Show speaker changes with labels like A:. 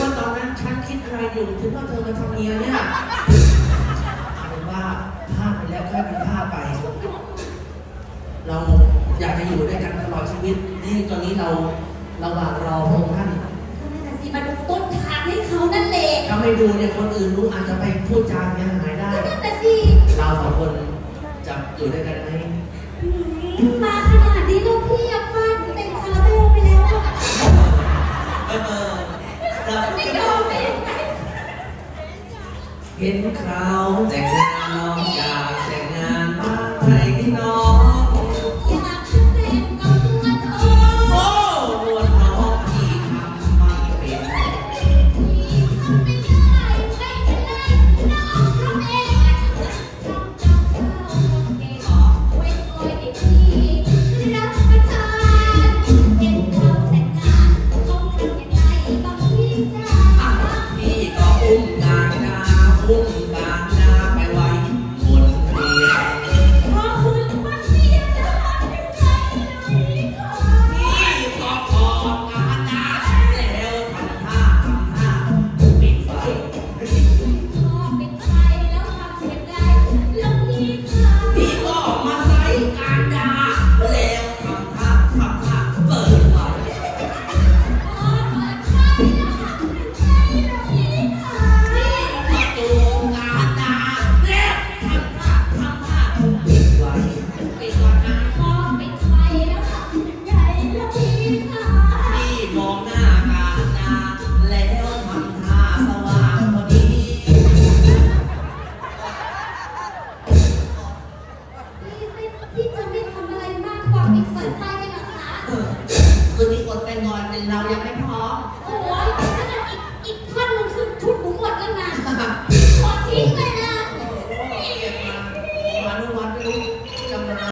A: ว่าตอนนั้นฉันคิดอะไรอยู่ถึงว่าเธอมาทำเมียเนี่ยเอาเป็นว่าพลาดไปแล้วก็มีพลาดไป เราอยากจะอยู่ด้วยกันตลอดชีวิต นี่ตอนนี้เราระหว่างรอพระองค์ท่าน
B: ก็นั่นน่ะสิมาดูต้นทางให้เขานั่นแหละ
A: ถ้าไม่ดูเนี่ยคนอื่นรู้อาจจะไปพูดจาเสียหายได้
B: ก็นั่นน่ะสิ
A: เราสองคนจะอยู่ด้วยกันไหม
B: เราจะไม่ยอมได้ยังไง
A: เห็นคราวแต่งงานน้องอยากแต่งงานบ้างไหมน้องึ่งเรา
B: ยังไม่พร้อ
A: มโอ้ย
B: ถ้อี
A: กอีกท่า
B: นหนึงคือชุด
A: หมูหมดแล้วนะ
B: ขอทิ้งเล
A: ย